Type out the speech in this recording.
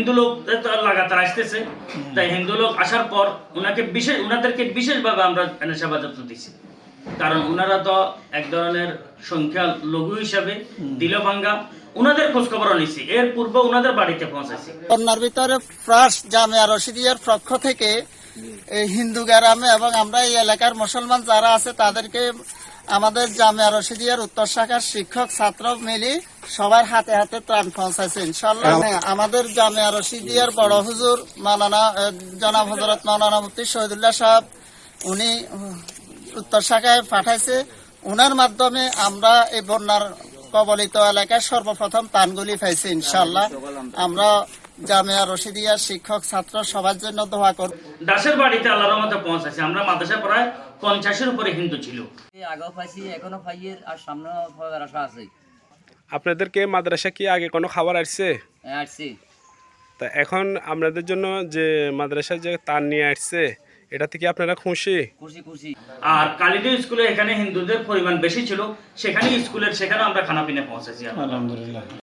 হিন্দু লোক তো লাগাতার আসতেছে। তাই হিন্দু লোক আসার পর ওনাকে বিশেষ ওনাদেরকে বিশেষভাবে আমরা এনে সেবা যত্ন দিচ্ছি কারণ ওনারা তো এক ধরনের সংখ্যা লঘু হিসাবে দিলভাঙ্গা ওনাদের খোঁজখবরও নিচ্ছি এর পূর্বে ওনাদের বাড়িতে পৌঁছাইছি। ভিতরে জামিয়া রশিদিয়ার পক্ষ থেকে এই হিন্দু গ্রামে এবং আমরা এই এলাকার মুসলমান যারা আছে তাদেরকে আমাদের জামিয়া রশিদিয়ার উত্তর শাখার শিক্ষক ছাত্র মিলি সবার হাতে হাতে ত্রাণ পৌঁছাইছে ইনশাল্লাহ হ্যাঁ, আমাদের জামিয়া রশিদিয়ার বড় হুজুর মানানা জনাব হজরত মাওলানা মুফতি শহীদুল্লাহ সাহেব উনি উত্তর শাখায় পাঠাইছে। উনার মাধ্যমে আমরা এই বন্যার কবলিত এলাকায় সর্বপ্রথম তানগুলি পাইছি ইনশাল্লাহ আমরা জামিয়া রশিদিয়া শিক্ষক ছাত্র সবার জন্য দোয়া করব। দাসের বাড়িতে আল্লাহর মতো পৌঁছাইছি। আমরা মাদ্রাসা প্রায় পঞ্চাশের উপরে হিন্দু ছিল। এই আগেও পাইছি এখনও পাইয়ের আর পাওয়ার আশা আছে। আপনাদেরকে মাদ্রাসা কি আগে কোনো খাবার আসছে? হ্যাঁ, আসছি। তা এখন আপনাদের জন্য যে মাদ্রাসা যে তার নিয়ে আসছে এটা থেকে আপনারা খুশি? খুশি খুশি। আর কালিডিও স্কুলে এখানে হিন্দুদের পরিমাণ বেশি ছিল সেখানে স্কুলের সেখানে আমরা খানা পিনা পৌঁছেছি